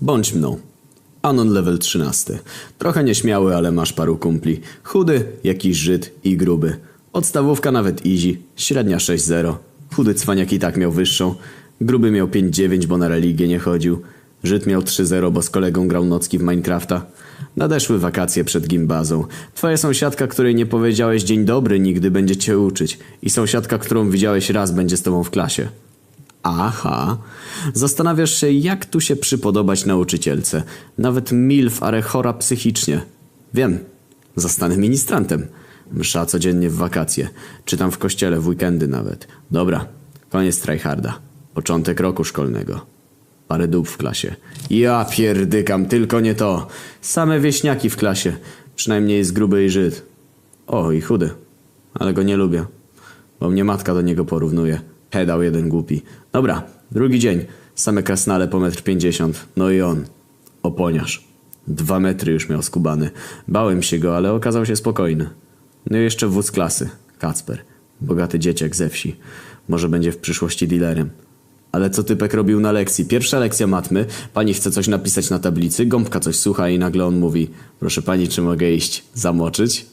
Bądź mną. Anon level 13. Trochę nieśmiały, ale masz paru kumpli. Chudy, jakiś Żyd i gruby. Podstawówka nawet easy. Średnia 6-0. Chudy cwaniak i tak miał wyższą. Gruby miał 5-9, bo na religię nie chodził. Żyd miał 3-0, bo z kolegą grał nocki w Minecrafta. Nadeszły wakacje przed gimbazą. Twoja sąsiadka, której nie powiedziałeś dzień dobry, nigdy będzie cię uczyć. I sąsiadka, którą widziałeś raz, będzie z tobą w klasie. Aha. Zastanawiasz się, jak tu się przypodobać nauczycielce. Nawet milf, ale chora psychicznie. Wiem. Zostanę ministrantem. Msza codziennie w wakacje. Czytam w kościele w weekendy nawet. Dobra. Koniec tryharda. Początek roku szkolnego. Parę dób w klasie. Ja pierdykam, tylko nie to. Same wieśniaki w klasie. Przynajmniej jest gruby i Żyd. O, i chudy. Ale go nie lubię. Bo mnie matka do niego porównuje. Pedał jeden głupi. Dobra, drugi dzień. Same krasnale po metr pięćdziesiąt. No i on. Oponiarz. Dwa metry już miał skubany. Bałem się go, ale okazał się spokojny. No i jeszcze wóz klasy. Kacper. Bogaty dzieciak ze wsi. Może będzie w przyszłości dealerem. Ale co typek robił na lekcji? Pierwsza lekcja matmy, pani chce coś napisać na tablicy, gąbka coś słucha i nagle on mówi Proszę pani, czy mogę iść zamoczyć?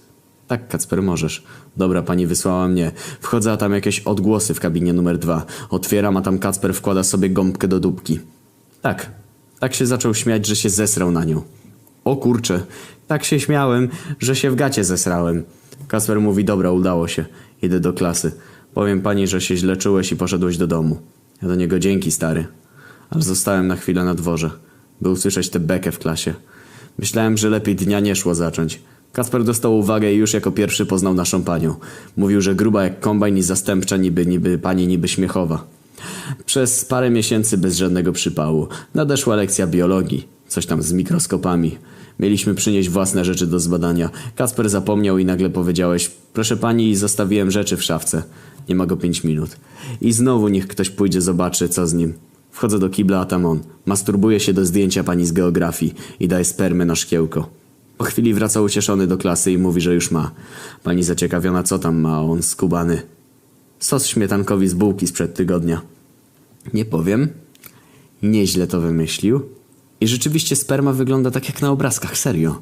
Tak, Kacper, możesz. Dobra, pani wysłała mnie. Wchodzę, a tam jakieś odgłosy w kabinie numer dwa. Otwieram, a tam Kacper wkłada sobie gąbkę do dupki. Tak. Tak się zaczął śmiać, że się zesrał na nią. O kurcze. Tak się śmiałem, że się w gacie zesrałem. Kacper mówi, dobra, udało się. Idę do klasy. Powiem pani, że się źle czułeś i poszedłeś do domu. Ja do niego dzięki, stary. Ale zostałem na chwilę na dworze, by usłyszeć tę bekę w klasie. Myślałem, że lepiej dnia nie szło zacząć. Kasper dostał uwagę i już jako pierwszy poznał naszą panią. Mówił, że gruba jak kombajn i zastępcza niby, niby pani niby śmiechowa. Przez parę miesięcy bez żadnego przypału. Nadeszła lekcja biologii. Coś tam z mikroskopami. Mieliśmy przynieść własne rzeczy do zbadania. Kasper zapomniał i nagle powiedziałeś Proszę pani, zostawiłem rzeczy w szafce. Nie ma go pięć minut. I znowu niech ktoś pójdzie zobaczy, co z nim. Wchodzę do kibla, a tam on. Masturbuje się do zdjęcia pani z geografii i daje spermę na szkiełko. Po chwili wraca ucieszony do klasy i mówi, że już ma. Pani zaciekawiona, co tam ma, on skubany. Sos śmietankowi z bułki sprzed tygodnia. Nie powiem. Nieźle to wymyślił. I rzeczywiście sperma wygląda tak jak na obrazkach, serio.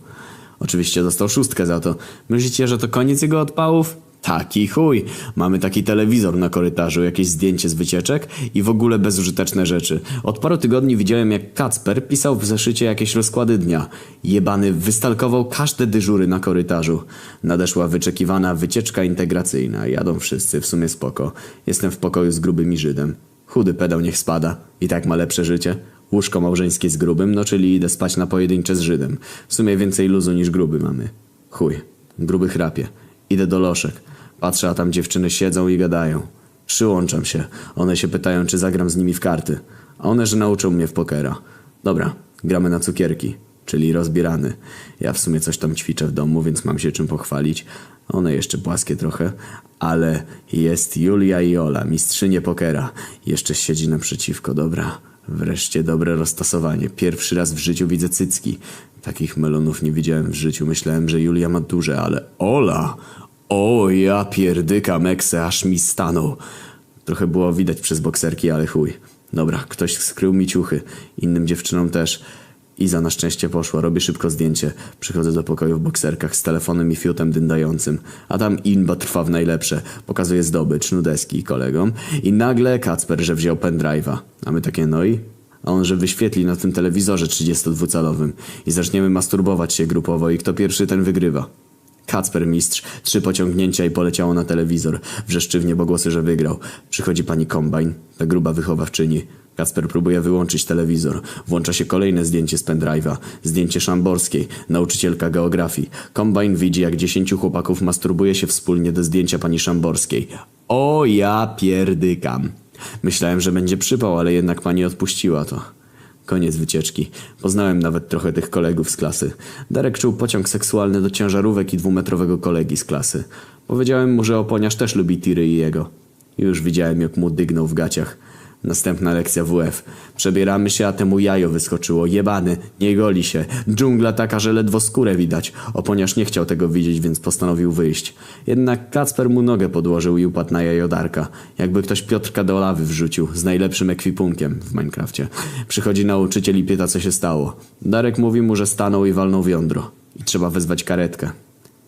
Oczywiście dostał szóstkę za to. Myślicie, że to koniec jego odpałów? Taki chuj. Mamy taki telewizor na korytarzu, jakieś zdjęcie z wycieczek i w ogóle bezużyteczne rzeczy. Od paru tygodni widziałem jak Kacper pisał w zeszycie jakieś rozkłady dnia. Jebany wystalkował każde dyżury na korytarzu. Nadeszła wyczekiwana wycieczka integracyjna. Jadą wszyscy, w sumie spoko. Jestem w pokoju z grubym Żydem. Chudy pedał niech spada. I tak ma lepsze życie. Łóżko małżeńskie z grubym, no czyli idę spać na pojedyncze z Żydem. W sumie więcej luzu niż gruby mamy. Chuj. Gruby chrapie. Idę do loszek. Patrzę, a tam dziewczyny siedzą i gadają. Przyłączam się. One się pytają, czy zagram z nimi w karty. A one, że nauczą mnie w pokera. Dobra, gramy na cukierki, czyli rozbierany. Ja w sumie coś tam ćwiczę w domu, więc mam się czym pochwalić. One jeszcze płaskie trochę, ale jest Julia i Ola, mistrzynie pokera. Jeszcze siedzi naprzeciwko, dobra. Wreszcie dobre roztasowanie. Pierwszy raz w życiu widzę cycki. Takich melonów nie widziałem w życiu. Myślałem, że Julia ma duże, ale Ola... O, ja pierdyka Meksę, aż mi stanął. Trochę było widać przez bokserki, ale chuj. Dobra, ktoś skrył mi ciuchy. Innym dziewczynom też. Iza na szczęście poszła, robię szybko zdjęcie. Przychodzę do pokoju w bokserkach z telefonem i fiutem dyndającym. A tam inba trwa w najlepsze. Pokazuje zdobycz, nudeski kolegom. I nagle Kacper, że wziął pendrive'a. A my takie no i? A on, że wyświetli na tym telewizorze 32-calowym. I zaczniemy masturbować się grupowo i kto pierwszy, ten wygrywa. Kacper mistrz, trzy pociągnięcia i poleciało na telewizor. Wrzeszczy w niebogłosy, że wygrał. Przychodzi pani kombajn, ta gruba wychowawczyni. Kacper próbuje wyłączyć telewizor. Włącza się kolejne zdjęcie z pendrive'a. Zdjęcie Szamborskiej, nauczycielka geografii. Kombajn widzi, jak dziesięciu chłopaków masturbuje się wspólnie do zdjęcia pani Szamborskiej. O ja pierdykam. Myślałem, że będzie przypał, ale jednak pani odpuściła to. Koniec wycieczki. Poznałem nawet trochę tych kolegów z klasy. Darek czuł pociąg seksualny do ciężarówek i dwumetrowego kolegi z klasy. Powiedziałem mu, że oponiarz też lubi tiry i jego. Już widziałem, jak mu dygnął w gaciach. Następna lekcja WF. Przebieramy się, a temu jajo wyskoczyło. Jebany, nie goli się. Dżungla taka, że ledwo skórę widać. Oponiarz nie chciał tego widzieć, więc postanowił wyjść. Jednak Kacper mu nogę podłożył i upadł na jajodarka. Jakby ktoś Piotrka do lawy wrzucił, z najlepszym ekwipunkiem w Minecrafcie. Przychodzi nauczyciel i pyta, co się stało. Darek mówi mu, że stanął i walnął w jądro. I trzeba wezwać karetkę.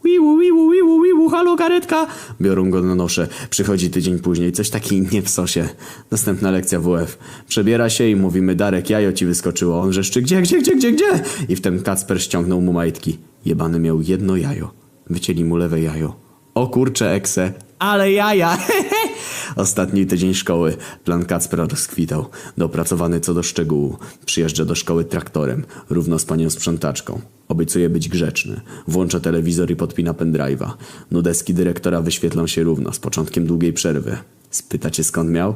Wiwu, wiwu, wiwu, wiwu, halo karetka! Biorą go na nosze. Przychodzi tydzień później, coś taki nie w sosie. Następna lekcja WF. Przebiera się i mówimy, Darek, jajo ci wyskoczyło. On wrzeszczy, gdzie, gdzie, gdzie, gdzie, gdzie? I wtem Kacper ściągnął mu majtki. Jebany miał jedno jajo. Wycięli mu lewe jajo. O kurcze, ekse. Ale jaja! Ostatni tydzień szkoły. Plan Kacpra rozkwitał. Dopracowany co do szczegółu. Przyjeżdża do szkoły traktorem. Równo z panią sprzątaczką. Obiecuje być grzeczny. Włącza telewizor i podpina pendrive'a. Nudeski dyrektora wyświetlą się równo, z początkiem długiej przerwy. Spytacie skąd miał?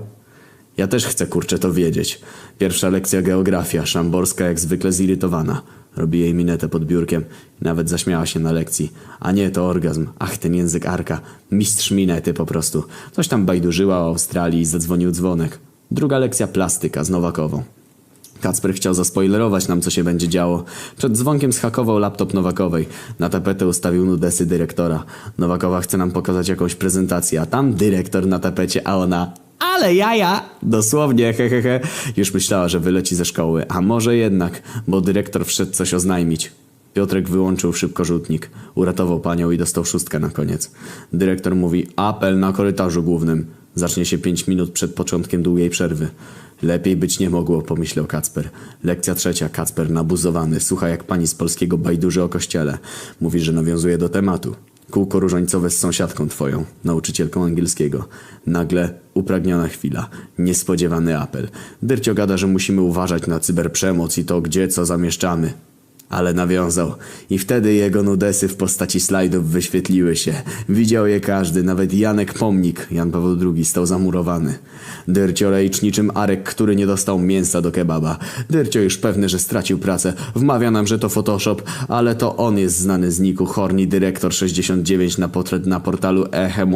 Ja też chcę kurczę to wiedzieć. Pierwsza lekcja geografia, Szamborska jak zwykle zirytowana. Robi jej minetę pod biurkiem. Nawet zaśmiała się na lekcji. A nie, to orgazm. Ach, ten język Arka. Mistrz minety po prostu. Coś tam bajdurzyła o Australii i zadzwonił dzwonek. Druga lekcja plastyka z Nowakową. Kacper chciał zaspoilerować nam, co się będzie działo. Przed dzwonkiem schakował laptop Nowakowej. Na tapetę ustawił nudesy dyrektora. Nowakowa chce nam pokazać jakąś prezentację, a tam dyrektor na tapecie, a ona... Ale jaja! Dosłownie, hehehe. Już myślała, że wyleci ze szkoły, a może jednak, bo dyrektor wszedł coś oznajmić. Piotrek wyłączył szybko rzutnik. Uratował panią i dostał szóstkę na koniec. Dyrektor mówi, apel na korytarzu głównym. Zacznie się pięć minut przed początkiem długiej przerwy. Lepiej być nie mogło, pomyślał Kacper. Lekcja trzecia, Kacper nabuzowany, słucha jak pani z polskiego bajduży o kościele. Mówi, że nawiązuje do tematu. Kółko różańcowe z sąsiadką twoją, nauczycielką angielskiego. Nagle upragniona chwila, niespodziewany apel. Dyrcio gada, że musimy uważać na cyberprzemoc i to gdzie co zamieszczamy. Ale nawiązał. I wtedy jego nudesy w postaci slajdów wyświetliły się. Widział je każdy, nawet Janek Pomnik, Jan Paweł II, stał zamurowany. Dyrcio Rejcz niczym Arek, który nie dostał mięsa do kebaba. Dyrcio już pewny, że stracił pracę. Wmawia nam, że to Photoshop, ale to on jest znany z niku Horni Dyrektor 69 na portret na portalu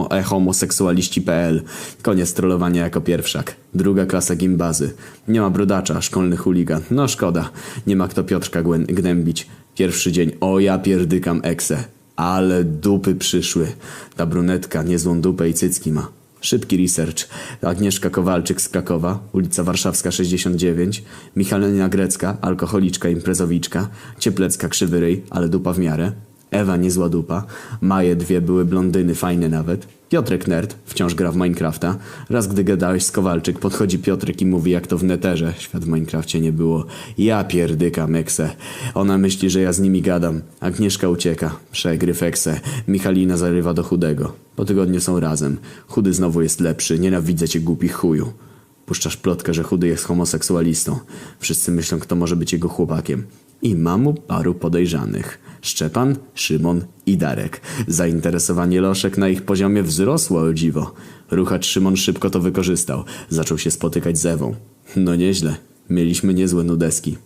ehomoseksualiści.pl. Koniec trollowania jako pierwszak. Druga klasa gimbazy. Nie ma brodacza, szkolny chuligan. No szkoda. Nie ma kto Piotrka głę- gnębić. Pierwszy dzień. O ja pierdykam ekse. Ale dupy przyszły. Ta brunetka niezłą dupę i cycki ma. Szybki research. Agnieszka Kowalczyk z Krakowa, ulica Warszawska 69, Michalina Grecka, alkoholiczka, imprezowiczka, Cieplecka krzywy ryj, ale dupa w miarę, Ewa niezła dupa, Maje dwie były blondyny, fajne nawet, Piotrek nerd, wciąż gra w Minecrafta. Raz gdy gadałeś z Kowalczyk, podchodzi Piotrek i mówi jak to w neterze. Świat w Minecrafcie nie było. Ja pierdykam Ekse. Ona myśli, że ja z nimi gadam. Agnieszka ucieka. Przegryw Ekse. Michalina zarywa do chudego. Po tygodniu są razem. Chudy znowu jest lepszy. Nienawidzę cię głupi chuju. Puszczasz plotkę, że chudy jest homoseksualistą. Wszyscy myślą, kto może być jego chłopakiem. I ma mu paru podejrzanych. Szczepan, Szymon i Darek. Zainteresowanie Loszek na ich poziomie wzrosło o dziwo. Ruchacz Szymon szybko to wykorzystał. Zaczął się spotykać z Ewą. No nieźle. Mieliśmy niezłe nudeski.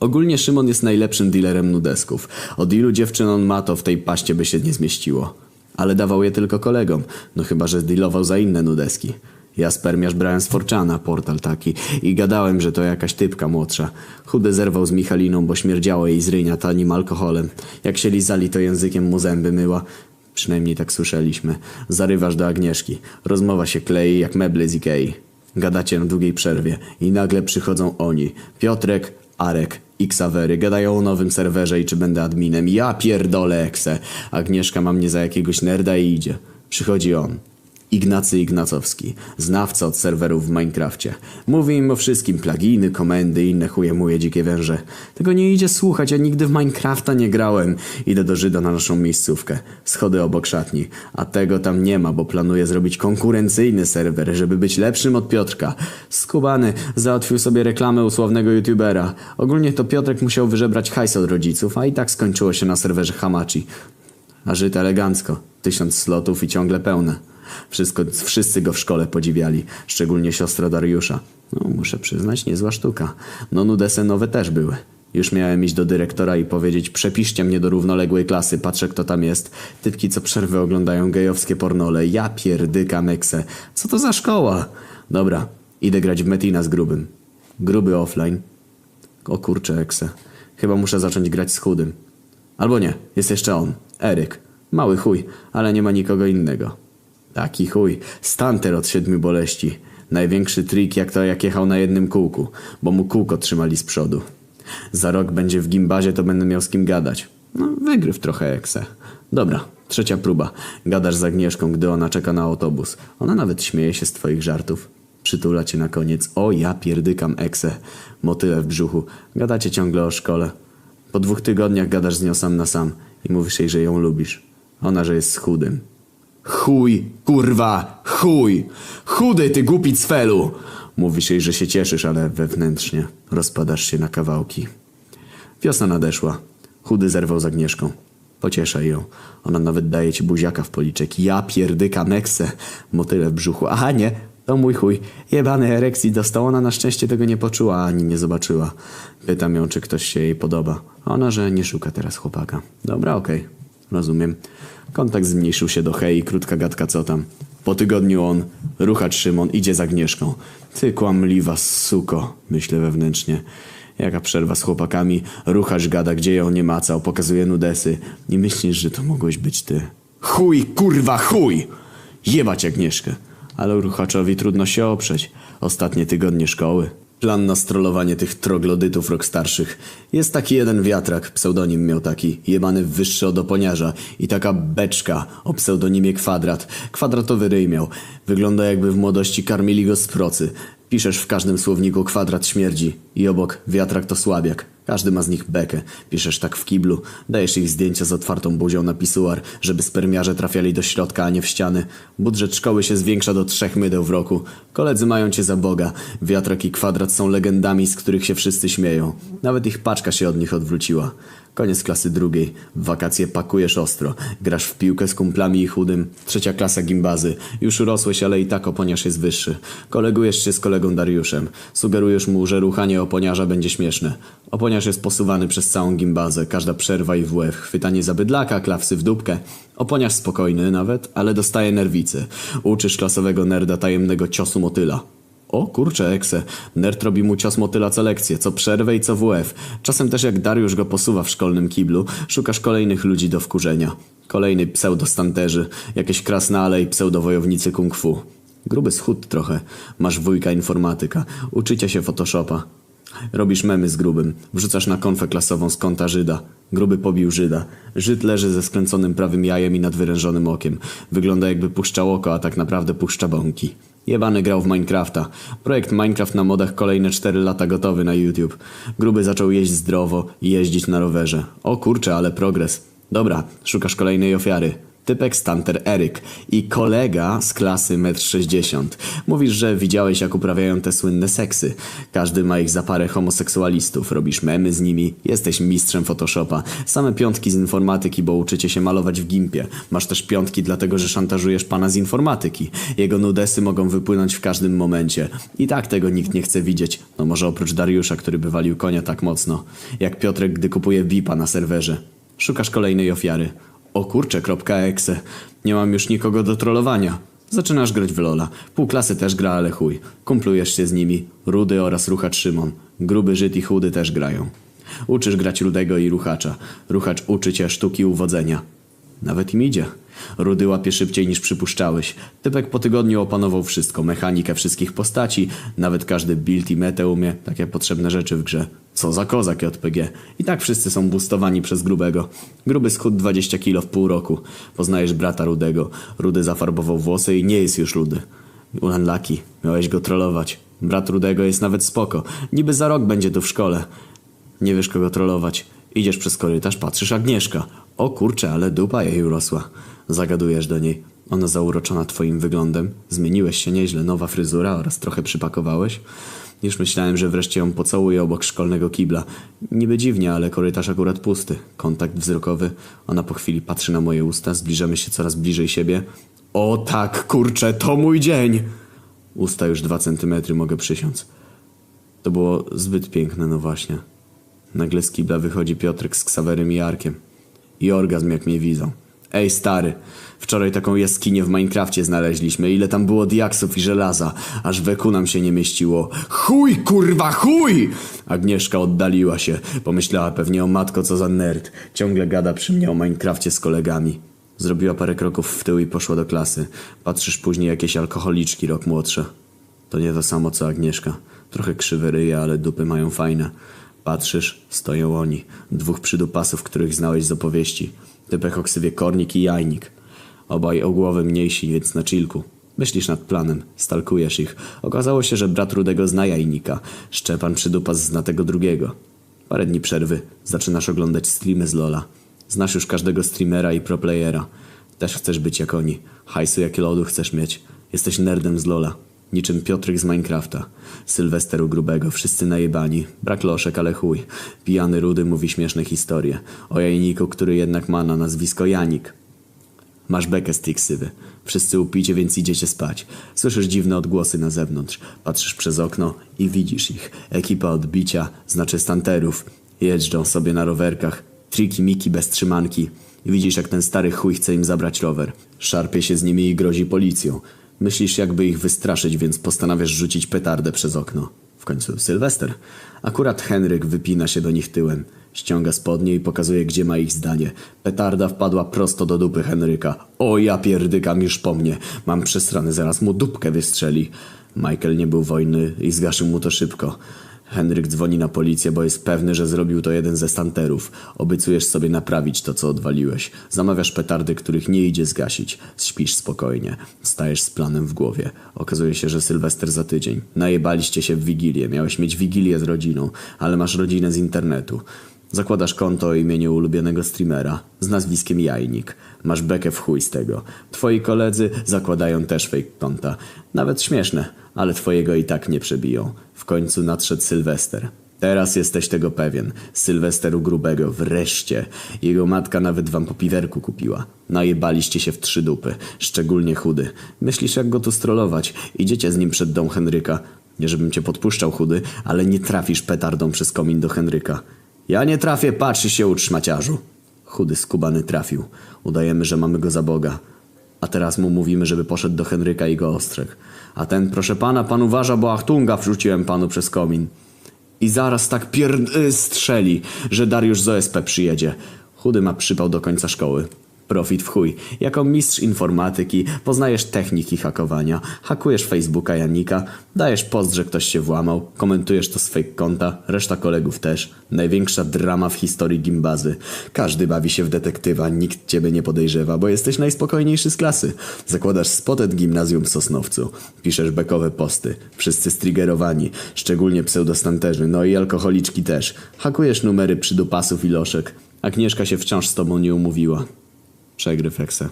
Ogólnie Szymon jest najlepszym dealerem nudesków. Od ilu dziewczyn on ma, to w tej paście by się nie zmieściło. Ale dawał je tylko kolegom, no chyba, że dealował za inne nudeski. Ja spermiarz brałem z Forczana, portal taki, i gadałem, że to jakaś typka młodsza. Chudy zerwał z Michaliną, bo śmierdziało jej z rynia tanim alkoholem. Jak się lizali, to językiem mu zęby myła. Przynajmniej tak słyszeliśmy. Zarywasz do Agnieszki. Rozmowa się klei jak meble z Ikei. Gadacie na długiej przerwie i nagle przychodzą oni. Piotrek, Arek i Ksawery gadają o nowym serwerze i czy będę adminem. Ja pierdolę ekse. Agnieszka ma mnie za jakiegoś nerda i idzie. Przychodzi on. Ignacy Ignacowski, znawca od serwerów w Minecrafcie. Mówi im o wszystkim, pluginy, komendy i inne chuje muje dzikie węże. Tego nie idzie słuchać, ja nigdy w Minecrafta nie grałem. Idę do Żyda na naszą miejscówkę. Schody obok szatni. A tego tam nie ma, bo planuję zrobić konkurencyjny serwer, żeby być lepszym od Piotrka. Skubany załatwił sobie reklamę u sławnego youtubera. Ogólnie to Piotrek musiał wyżebrać hajs od rodziców, a i tak skończyło się na serwerze Hamachi. A Żyd elegancko. Tysiąc slotów i ciągle pełne. Wszystko, wszyscy go w szkole podziwiali, szczególnie siostra Dariusza. No, muszę przyznać, niezła sztuka. No, nudesy nowe też były. Już miałem iść do dyrektora i powiedzieć, przepiszcie mnie do równoległej klasy, patrzę kto tam jest. Typki co przerwy oglądają gejowskie pornole. Ja pierdykam ekse. Co to za szkoła? Dobra, Idę grać w Metina z grubym. Gruby offline. O kurczę, ekse. Chyba muszę zacząć grać z chudym. Albo nie, jest jeszcze on. Eryk. Mały chuj, ale nie ma nikogo innego. Taki chuj. Stanter od siedmiu boleści. Największy trik jak to jak jechał na jednym kółku, bo mu kółko trzymali z przodu. Za rok będzie w gimbazie, to będę miał z kim gadać. No, wygryw trochę ekse. Dobra, trzecia próba. Gadasz z Agnieszką, gdy ona czeka na autobus. Ona nawet śmieje się z twoich żartów. Przytula cię na koniec. O, ja pierdykam ekse. Motyle w brzuchu. Gadacie ciągle o szkole. Po dwóch tygodniach gadasz z nią sam na sam i mówisz jej, że ją lubisz. Ona, że jest chudym. Chuj, kurwa, chuj! Chudy, ty głupi cfelu! Mówisz jej, że się cieszysz, ale wewnętrznie rozpadasz się na kawałki. Wiosna nadeszła. Chudy zerwał z Agnieszką. Pocieszaj ją. Ona nawet daje ci buziaka w policzek. Ja pierdyka meksę. Motyle w brzuchu. Aha, nie. To mój chuj. Jebany erekcji dostał. Ona na szczęście tego nie poczuła, ani nie zobaczyła. Pytam ją, czy ktoś się jej podoba. Ona, że nie szuka teraz chłopaka. Dobra, okej. Rozumiem. Kontakt zmniejszył się do hej, krótka gadka co tam. Po tygodniu on, ruchacz Szymon, idzie z Agnieszką. Ty kłamliwa suko, myślę wewnętrznie. Jaka przerwa z chłopakami, ruchacz gada, gdzie ją nie macał, pokazuje nudesy. Nie myślisz, że to mogłeś być ty? Chuj, kurwa, chuj! Jebać Agnieszkę. Ale ruchaczowi trudno się oprzeć. Ostatnie tygodnie szkoły. Plan na strollowanie tych troglodytów rok starszych. Jest taki jeden wiatrak, pseudonim miał taki, jebany wyższy od oponiarza i taka beczka o pseudonimie Kwadrat. Kwadratowy ryj miał. Wygląda jakby w młodości karmili go z procy. Piszesz w każdym słowniku kwadrat śmierdzi i obok wiatrak to słabiak. Każdy ma z nich bekę. Piszesz tak w kiblu. Dajesz ich zdjęcia z otwartą buzią na pisuar, żeby spermiarze trafiali do środka, a nie w ściany. Budżet szkoły się zwiększa do trzech mydeł w roku. Koledzy mają cię za Boga. Wiatrak i kwadrat są legendami, z których się wszyscy śmieją. Nawet ich paczka się od nich odwróciła. Koniec klasy drugiej. W wakacje pakujesz ostro. Grasz w piłkę z kumplami i chudym. Trzecia klasa gimbazy. Już urosłeś, ale i tak oponiarz jest wyższy. Kolegujesz się z kolegą Dariuszem. Sugerujesz mu, że ruchanie oponiarza będzie śmieszne. Oponiarz jest posuwany przez całą gimbazę. Każda przerwa i WF. Chwytanie za bydlaka, klawsy w dupkę. Oponiarz spokojny nawet, ale dostaje nerwicy. Uczysz klasowego nerda tajemnego ciosu motyla. O kurczę, ekse. Nerd robi mu cios motyla co lekcję, co przerwę i co WF. Czasem też jak Dariusz go posuwa w szkolnym kiblu, szukasz kolejnych ludzi do wkurzenia. Kolejny pseudostanterzy, jakieś krasnale i pseudowojownicy kung fu. Gruby schód trochę. Masz wujka informatyka. Uczycie się Photoshopa. Robisz memy z grubym. Wrzucasz na konfę klasową z konta Żyda. Gruby pobił Żyda. Żyd leży ze skręconym prawym jajem i nadwyrężonym okiem. Wygląda jakby puszczał oko, a tak naprawdę puszcza bąki. Jebany grał w Minecrafta. Projekt Minecraft na modach kolejne 4 lata gotowy na YouTube. Gruby zaczął jeść zdrowo i jeździć na rowerze. O kurczę, ale progres. Dobra, szukasz kolejnej ofiary. Typek Stanter Eryk i kolega z klasy 1,60 m. Mówisz, że widziałeś jak uprawiają te słynne seksy. Każdy ma ich za parę homoseksualistów. Robisz memy z nimi. Jesteś mistrzem Photoshopa. Same piątki z informatyki, bo uczycie się malować w gimpie. Masz też piątki dlatego, że szantażujesz pana z informatyki. Jego nudesy mogą wypłynąć w każdym momencie. I tak tego nikt nie chce widzieć. No może oprócz Dariusza, który by walił konia tak mocno. Jak Piotrek, gdy kupuje VIP-a na serwerze. Szukasz kolejnej ofiary. O kurczę, kropka exe. Nie mam już nikogo do trollowania. Zaczynasz grać w Lola. Pół klasy też gra, ale chuj. Kumplujesz się z nimi. Rudy oraz Ruchacz Szymon. Gruby Żyd i Chudy też grają. Uczysz grać Rudego i Ruchacza. Ruchacz uczy cię sztuki uwodzenia. Nawet im idzie. Rudy łapie szybciej niż przypuszczałeś. Typek po tygodniu opanował wszystko. Mechanikę wszystkich postaci. Nawet każdy build i metę umie. Takie potrzebne rzeczy w grze. Co za kozak JPG. I tak wszyscy są boostowani przez grubego. Gruby schód 20 kilo w pół roku. Poznajesz brata Rudego. Rudy zafarbował włosy i nie jest już Rudy. Unlucky. Miałeś go trollować. Brat Rudego jest nawet spoko. Niby za rok będzie tu w szkole. Nie wiesz kogo trollować. Idziesz przez korytarz, patrzysz Agnieszka. O kurczę, ale dupa jej urosła. Zagadujesz do niej. Ona zauroczona twoim wyglądem. Zmieniłeś się nieźle, nowa fryzura oraz trochę przypakowałeś. Już myślałem, że wreszcie ją pocałuję obok szkolnego kibla. Niby dziwnie, ale korytarz akurat pusty. Kontakt wzrokowy. Ona po chwili patrzy na moje usta. Zbliżamy się coraz bliżej siebie. O tak, kurczę, to mój dzień! Usta już dwa centymetry mogę przysiąc. To było zbyt piękne, no właśnie. Nagle z kibla wychodzi Piotrek z Ksawerem i Arkiem. I orgazm jak mnie widzą. Ej stary, wczoraj taką jaskinię w Minecrafcie znaleźliśmy. Ile tam było diaksów i żelaza, aż weku nam się nie mieściło. Chuj, kurwa, chuj! Agnieszka oddaliła się. Pomyślała pewnie o matko, co za nerd. Ciągle gada przy mnie o Minecrafcie z kolegami. Zrobiła parę kroków w tył i poszła do klasy. Patrzysz później jakieś alkoholiczki rok młodsze. To nie to samo co Agnieszka. Trochę krzywe ryje, ale dupy mają fajne. Patrzysz, stoją oni. Dwóch przydupasów, których znałeś z opowieści. Typek o ksywie Kornik i Jajnik. Obaj o głowę mniejsi, więc na chillku. Myślisz nad planem, stalkujesz ich. Okazało się, że brat Rudego zna Jajnika. Szczepan przydupas zna tego drugiego. Parę dni przerwy. Zaczynasz oglądać streamy z Lola. Znasz już każdego streamera i proplayera. Też chcesz być jak oni. Hajsu jakie lodu chcesz mieć. Jesteś nerdem z Lola. Niczym Piotrek z Minecrafta. Sylwester u grubego, wszyscy najebani. Brak loszek, ale chuj. Pijany Rudy mówi śmieszne historie. O jajniku, który jednak ma na nazwisko Janik. Masz bekę z tej ksywy. Wszyscy upicie, więc idziecie spać. Słyszysz dziwne odgłosy na zewnątrz. Patrzysz przez okno i widzisz ich. Ekipa odbicia, znaczy stanterów. Jeżdżą sobie na rowerkach. Triki Miki bez trzymanki. Widzisz, jak ten stary chuj chce im zabrać rower. Szarpie się z nimi i grozi policją. Myślisz, jakby ich wystraszyć, więc postanawiasz rzucić petardę przez okno. W końcu Sylwester. Akurat Henryk wypina się do nich tyłem. Ściąga spodnie i pokazuje, gdzie ma ich zdanie. Petarda wpadła prosto do dupy Henryka. O, ja pierdykam już po mnie. Mam przesrany, zaraz mu dupkę wystrzeli. Michael nie był wojny i zgaszył mu to szybko. Henryk dzwoni na policję, bo jest pewny, że zrobił to jeden ze stanterów. Obiecujesz sobie naprawić to, co odwaliłeś. Zamawiasz petardy, których nie idzie zgasić. Śpisz spokojnie. Stajesz z planem w głowie. Okazuje się, że Sylwester za tydzień. Najebaliście się w Wigilię. Miałeś mieć Wigilię z rodziną, ale masz rodzinę z internetu. Zakładasz konto o imieniu ulubionego streamera z nazwiskiem Jajnik. Masz bekę w chuj z tego. Twoi koledzy zakładają też fake konta. Nawet śmieszne, ale twojego i tak nie przebiją. W końcu nadszedł Sylwester. Teraz jesteś tego pewien. Sylwester u grubego, wreszcie. Jego matka nawet wam po piwerku kupiła. Najebaliście się w trzy dupy, szczególnie chudy. Myślisz jak go tu strollować? Idziecie z nim przed dom Henryka. Nie żebym cię podpuszczał chudy, ale nie trafisz petardą przez komin do Henryka. Ja nie trafię, patrzy się utrzmaciarzu. Chudy skubany trafił. Udajemy, że mamy go za Boga. A teraz mu mówimy, żeby poszedł do Henryka i go ostrzegł. A ten, proszę pana, pan uważa, bo achtunga wrzuciłem panu przez komin. I zaraz tak pier... y, strzeli, że Dariusz z OSP przyjedzie. Chudy ma przypał do końca szkoły. Profit w chuj. Jako mistrz informatyki poznajesz techniki hakowania, hakujesz Facebooka Janika, dajesz post, że ktoś się włamał, komentujesz to z fake konta, reszta kolegów też. Największa drama w historii gimbazy. Każdy bawi się w detektywa, nikt ciebie nie podejrzewa, bo jesteś najspokojniejszy z klasy. Zakładasz spotet gimnazjum w Sosnowcu. Piszesz bekowe posty. Wszyscy striggerowani, szczególnie pseudostanterzy, no i alkoholiczki też. Hakujesz numery przydupasów i loszek. Agnieszka się wciąż z tobą nie umówiła. Przegryw Ekse.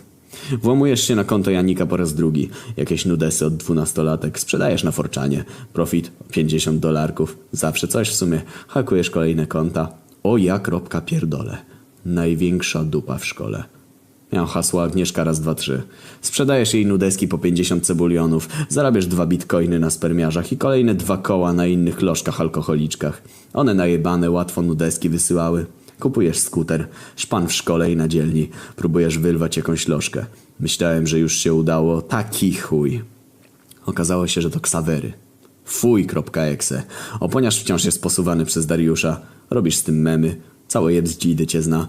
Włamujesz się na konto Janika po raz drugi. Jakieś nudesy od dwunastolatek. Sprzedajesz na forczanie. Profit 50 dolarków. Zawsze coś w sumie. Hakujesz kolejne konta. O ja kropka pierdole. Największa dupa w szkole. Miał hasło Agnieszka raz, dwa, trzy. Sprzedajesz jej nudeski po 50 cebulionów, zarabiasz dwa bitcoiny na spermiarzach i kolejne dwa koła na innych lożkach alkoholiczkach. One najebane łatwo nudeski wysyłały. Kupujesz skuter, szpan w szkole i na dzielni. Próbujesz wyrwać jakąś lożkę. Myślałem, że już się udało. Taki chuj. Okazało się, że to ksawery. Fuj.exe. Oponiarz wciąż jest posuwany przez Dariusza. Robisz z tym memy. Całe jebzdzidy cię zna.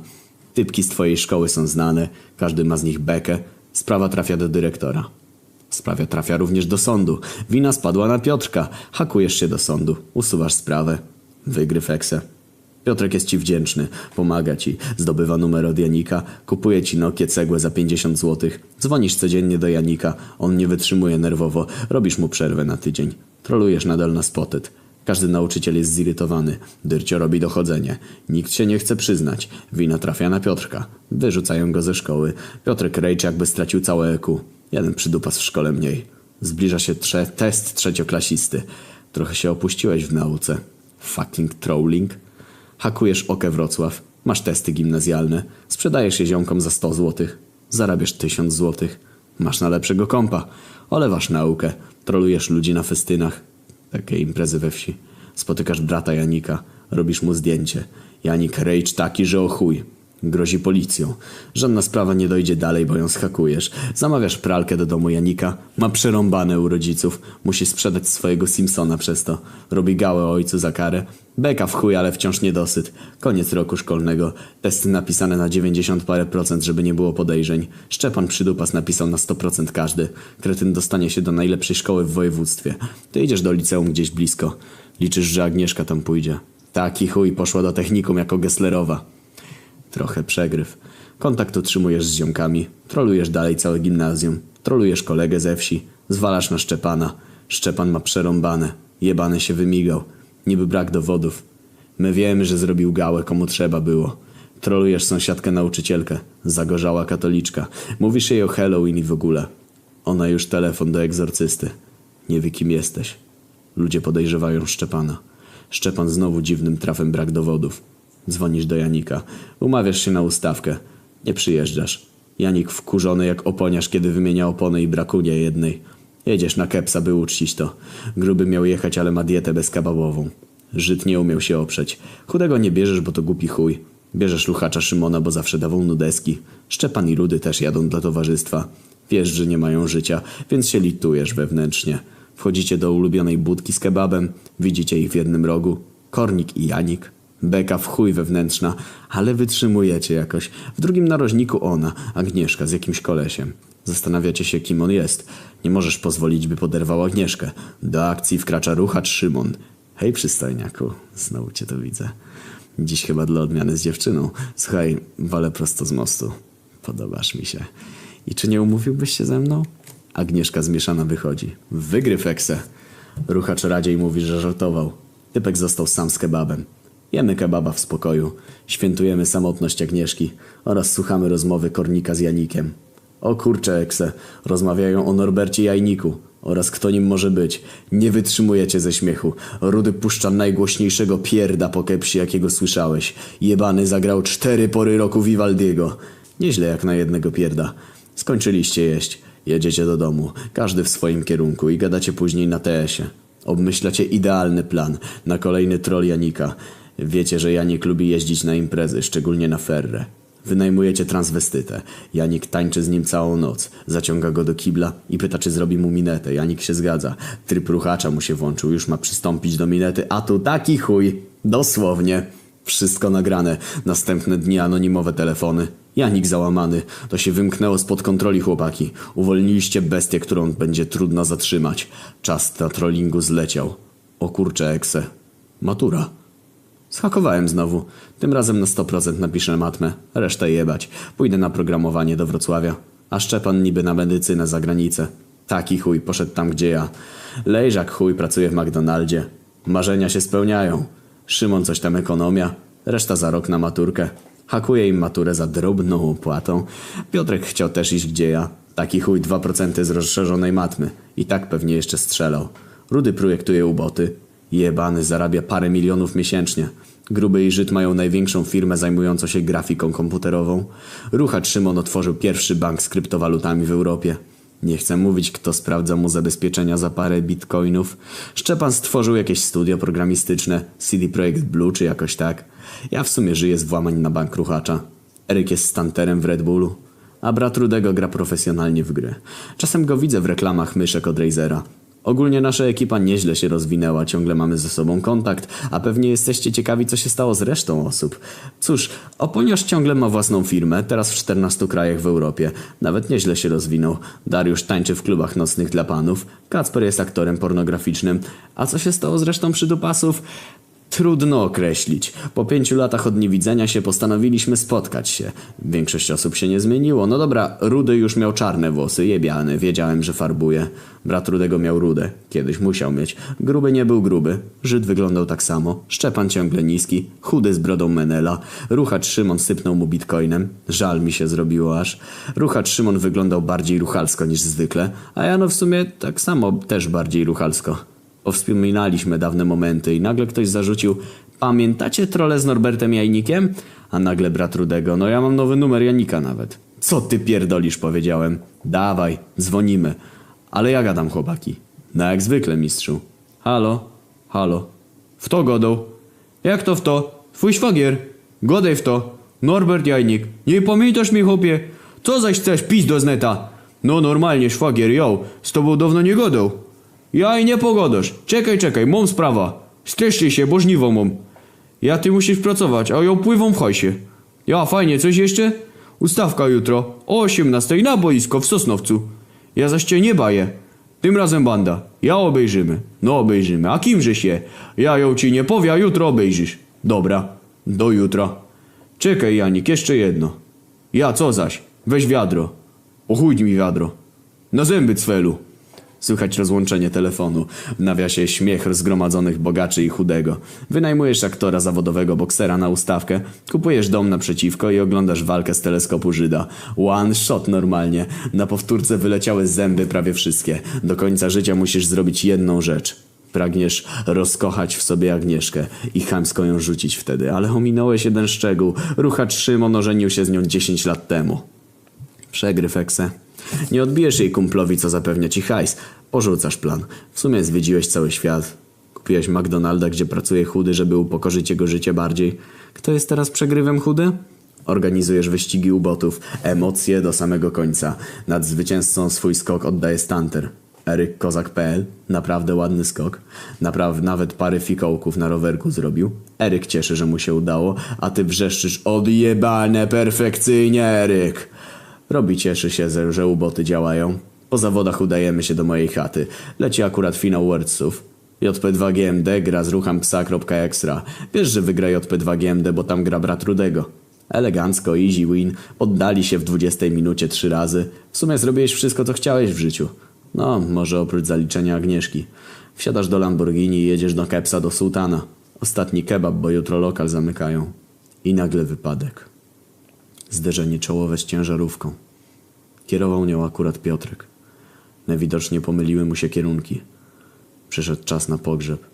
Typki z twojej szkoły są znane. Każdy ma z nich bekę. Sprawa trafia do dyrektora. Sprawa trafia również do sądu. Wina spadła na Piotrka. Hakujesz się do sądu. Usuwasz sprawę. Wygryw Ekse. Piotrek jest ci wdzięczny, pomaga ci, zdobywa numer od Janika, kupuje ci Nokię cegłę za 50 zł. Dzwonisz codziennie do Janika, on nie wytrzymuje nerwowo, robisz mu przerwę na tydzień. Trolujesz nadal na spotet. Każdy nauczyciel jest zirytowany. Dyrcio robi dochodzenie. Nikt się nie chce przyznać. Wina trafia na Piotrka. Wyrzucają go ze szkoły. Piotrek rejczy jakby stracił całe EQ. Jeden przydupas w szkole mniej. Zbliża się trze test trzecioklasisty. Trochę się opuściłeś w nauce. Fucking trolling. Hakujesz Okę Wrocław, masz testy gimnazjalne, sprzedajesz je ziomkom za 100 zł, zarabiasz 1000 zł, masz na lepszego kompa, olewasz naukę, trolujesz ludzi na festynach, takie imprezy we wsi. Spotykasz brata Janika, robisz mu zdjęcie. Janik rage taki, że o chuj. Grozi policją. Żadna sprawa nie dojdzie dalej, bo ją schakujesz. Zamawiasz pralkę do domu Janika. Ma przerąbane u rodziców. Musi sprzedać swojego Simpsona przez to. Robi gałę ojcu za karę. Beka w chuj, ale wciąż niedosyt. Koniec roku szkolnego. Testy napisane na 90 parę procent, żeby nie było podejrzeń. Szczepan Przydupas napisał na 100% każdy. Kretyn dostanie się do najlepszej szkoły w województwie. Ty idziesz do liceum gdzieś blisko. Liczysz, że Agnieszka tam pójdzie. Taki chuj poszła do technikum jako Gesslerowa. Trochę przegryw. Kontakt utrzymujesz z ziomkami. Trolujesz dalej całe gimnazjum. Trolujesz kolegę ze wsi. Zwalasz na Szczepana. Szczepan ma przerąbane. Jebany się wymigał. Niby brak dowodów. My wiemy, że zrobił gałę komu trzeba było. Trolujesz sąsiadkę nauczycielkę. Zagorzała katoliczka. Mówisz jej o Halloween i w ogóle. Ona już telefon do egzorcysty. Nie wie kim jesteś. Ludzie podejrzewają Szczepana. Szczepan znowu dziwnym trafem brak dowodów. Dzwonisz do Janika. Umawiasz się na ustawkę. Nie przyjeżdżasz. Janik wkurzony jak oponiarz, kiedy wymienia opony i brakuje jednej. Jedziesz na kepsa, by uczcić to. Gruby miał jechać, ale ma dietę bezkebabową. Żyd nie umiał się oprzeć. Chudego nie bierzesz, bo to głupi chuj. Bierzesz luchacza Szymona, bo zawsze dawał nudeski. Szczepan i Rudy też jadą dla towarzystwa. Wiesz, że nie mają życia, więc się litujesz wewnętrznie. Wchodzicie do ulubionej budki z kebabem, widzicie ich w jednym rogu. Kornik i Janik. Beka w chuj wewnętrzna, ale wytrzymujecie jakoś. W drugim narożniku ona, Agnieszka z jakimś kolesiem. Zastanawiacie się, kim on jest. Nie możesz pozwolić, by poderwał Agnieszkę. Do akcji wkracza ruchacz Szymon. Hej, przystojniaku. Znowu cię to widzę. Dziś chyba dla odmiany z dziewczyną. Słuchaj, walę prosto z mostu. Podobasz mi się. I czy nie umówiłbyś się ze mną? Agnieszka zmieszana wychodzi. Wygryw. Ruchacz radziej mówi, że żartował. Typek został sam z kebabem. Jemy kebaba w spokoju. Świętujemy samotność Agnieszki oraz słuchamy rozmowy Kornika z Janikiem. O kurcze Ekse, rozmawiają o Norbercie Jajniku oraz kto nim może być. Nie wytrzymujecie ze śmiechu. Rudy puszcza najgłośniejszego pierda po kepsie, jakiego słyszałeś. Jebany zagrał cztery pory roku Vivaldiego. Nieźle jak na jednego pierda. Skończyliście jeść. Jedziecie do domu, każdy w swoim kierunku i gadacie później na TS-ie. Obmyślacie idealny plan na kolejny troll Janika. Wiecie, że Janik lubi jeździć na imprezy, szczególnie na ferrę. Wynajmujecie transwestytę. Janik tańczy z nim całą noc. Zaciąga go do kibla i pyta, czy zrobi mu minetę. Janik się zgadza. Tryb ruchacza mu się włączył. Już ma przystąpić do minety, a tu taki chuj. Dosłownie. Wszystko nagrane. Następne dni anonimowe telefony. Janik załamany. To się wymknęło spod kontroli chłopaki. Uwolniliście bestię, którą będzie trudno zatrzymać. Czas na trollingu zleciał. O kurcze ekse. Matura. Schakowałem znowu. Tym razem na 100% napiszę matmę. Resztę jebać. Pójdę na programowanie do Wrocławia. A Szczepan niby na medycynę za granicę. Taki chuj poszedł tam, gdzie ja. Lejżak chuj pracuje w McDonaldzie. Marzenia się spełniają. Szymon coś tam ekonomia. Reszta za rok na maturkę. Hakuje im maturę za drobną opłatą. Piotrek chciał też iść gdzie ja. Taki chuj 2% z rozszerzonej matmy. I tak pewnie jeszcze strzelał. Rudy projektuje uboty. Jebany zarabia parę milionów miesięcznie. Gruby i Żyd mają największą firmę zajmującą się grafiką komputerową. Ruchacz Szymon otworzył pierwszy bank z kryptowalutami w Europie. Nie chcę mówić, kto sprawdza mu zabezpieczenia za parę bitcoinów. Szczepan stworzył jakieś studio programistyczne, CD Projekt Blue czy jakoś tak. Ja w sumie żyję z włamań na bank ruchacza. Eryk jest stanterem w Red Bullu, a brat Rudego gra profesjonalnie w gry. Czasem go widzę w reklamach myszek od Razera. Ogólnie nasza ekipa nieźle się rozwinęła, ciągle mamy ze sobą kontakt, a pewnie jesteście ciekawi, co się stało z resztą osób. Cóż, Oponiarz ciągle ma własną firmę, teraz w 14 krajach w Europie. Nawet nieźle się rozwinął. Dariusz tańczy w klubach nocnych dla panów, Kacper jest aktorem pornograficznym. A co się stało z resztą przydupasów? Trudno określić. Po pięciu latach od niewidzenia się postanowiliśmy spotkać się. Większość osób się nie zmieniło. No dobra, Rudy już miał czarne włosy, jebiany. Wiedziałem, że farbuje. Brat Rudego miał rudę. Kiedyś musiał mieć. Gruby nie był gruby. Żyd wyglądał tak samo. Szczepan ciągle niski. Chudy z brodą Menela. Ruchacz Szymon sypnął mu bitcoinem. Żal mi się zrobiło aż. Ruchacz Szymon wyglądał bardziej ruchalsko niż zwykle. A ja no w sumie tak samo też bardziej ruchalsko. Powspominaliśmy dawne momenty i nagle ktoś zarzucił Pamiętacie trole z Norbertem Jajnikiem? A nagle brat Rudego, no ja mam nowy numer Janika nawet. Co ty pierdolisz, powiedziałem. Dawaj, dzwonimy. Ale ja gadam, chłopaki. No jak zwykle, mistrzu. Halo? Halo? W to godą? Jak to w to? Twój szwagier? Godaj w to. Norbert Jajnik, nie pamiętasz mnie, chłopie? Co zaś chcesz pić do zneta? No normalnie, szwagier, ją, z tobą dawno nie godał. Jaj, nie pogodasz. Czekaj, czekaj, mam sprawa. Streszcie się, bo żniwo mam. Ja ty musisz pracować, a ją pływam w hajsie. Ja, fajnie, coś jeszcze? Ustawka jutro, o 18 na boisko w Sosnowcu. Ja zaś cię nie baję. Tym razem banda. Ja obejrzymy. No obejrzymy. A kimże się? Ja ją ci nie powie, a jutro obejrzysz. Dobra. Do jutra. Czekaj, Janik, jeszcze jedno. Ja, co zaś? Weź wiadro. Ochudź mi wiadro. Na zęby cwelu. Słychać rozłączenie telefonu. W nawiasie śmiech zgromadzonych bogaczy i chudego. Wynajmujesz aktora zawodowego boksera na ustawkę, kupujesz dom naprzeciwko i oglądasz walkę z teleskopu Żyda. One shot normalnie. Na powtórce wyleciały zęby prawie wszystkie. Do końca życia musisz zrobić jedną rzecz. Pragniesz rozkochać w sobie Agnieszkę i chamsko ją rzucić wtedy, ale ominąłeś jeden szczegół. Ruchacz Szymon ożenił się z nią 10 lat temu. Przegryw Ekse. Nie odbijesz jej kumplowi, co zapewnia ci hajs. Porzucasz plan. W sumie zwiedziłeś cały świat. Kupiłeś McDonalda, gdzie pracuje chudy, żeby upokorzyć jego życie bardziej. Kto jest teraz przegrywem chudy? Organizujesz wyścigi ubotów, emocje do samego końca. Nad zwycięzcą swój skok oddaje Stanter. Eryk Kozak.pl Naprawdę ładny skok. Napraw nawet parę fikołków na rowerku zrobił. Eryk cieszy, że mu się udało, a ty wrzeszczysz odjebane perfekcyjnie, Eryk. Robi cieszy się, że- uboty działają. Po zawodach udajemy się do mojej chaty. Leci akurat finał Wordsów. JP2GMD gra z rucham psa.extra. Wiesz, że wygra JP2GMD, bo tam gra brat Rudego. Elegancko, easy win. Oddali się w 20 minucie trzy razy. W sumie zrobiłeś wszystko, co chciałeś w życiu. No, może oprócz zaliczenia Agnieszki. Wsiadasz do Lamborghini i jedziesz do Kepsa do Sułtana. Ostatni kebab, bo jutro lokal zamykają. I nagle wypadek. Zderzenie czołowe z ciężarówką. Kierował nią akurat Piotrek. Najwidoczniej pomyliły mu się kierunki. Przyszedł czas na pogrzeb.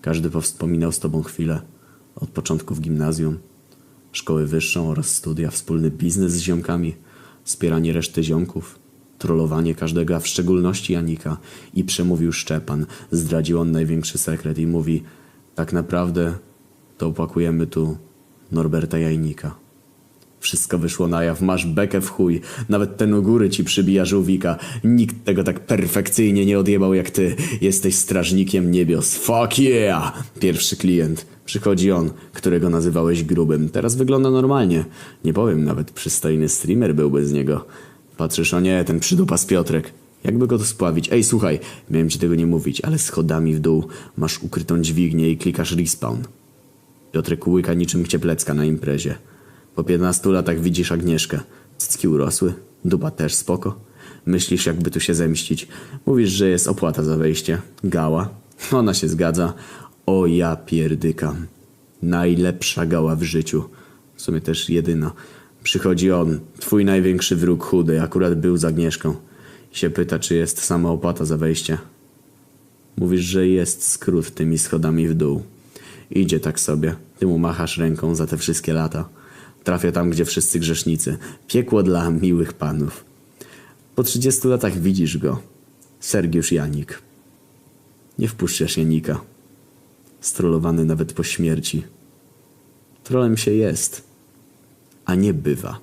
Każdy powspominał z tobą chwilę. Od początku w gimnazjum, szkoły wyższą oraz studia, wspólny biznes z ziomkami, wspieranie reszty ziomków, trollowanie każdego, a w szczególności Janika. I przemówił Szczepan. Zdradził on największy sekret i mówi tak naprawdę to opakujemy tu Norberta Jajnika. Wszystko wyszło na jaw, masz bekę w chuj. Nawet ten u góry ci przybija żółwika. Nikt tego tak perfekcyjnie nie odjebał jak ty. Jesteś strażnikiem niebios. Fuck yeah! Pierwszy klient. Przychodzi on, którego nazywałeś grubym. Teraz wygląda normalnie. Nie powiem, nawet przystojny streamer byłby z niego. Patrzysz, o nie, ten przydupas Piotrek. Jakby go tu spławić? Ej, słuchaj, miałem ci tego nie mówić, ale schodami w dół masz ukrytą dźwignię i klikasz respawn. Piotrek łyka niczym cieplecka na imprezie. Po 15 latach widzisz Agnieszkę. Cycki urosły, dupa też spoko. Myślisz, jakby tu się zemścić. Mówisz, że jest opłata za wejście. Gała. Ona się zgadza. O ja pierdykam. Najlepsza gała w życiu. W sumie też jedyna. Przychodzi on, twój największy wróg chudy, akurat był z Agnieszką. I się pyta, czy jest sama opłata za wejście. Mówisz, że jest skrót tymi schodami w dół. Idzie tak sobie. Ty mu machasz ręką za te wszystkie lata. Trafia tam, gdzie wszyscy grzesznicy. Piekło dla miłych panów. Po 30 latach widzisz go. Sergiusz Janik. Nie wpuszczasz Janika. Strollowany nawet po śmierci. Trolem się jest, a nie bywa.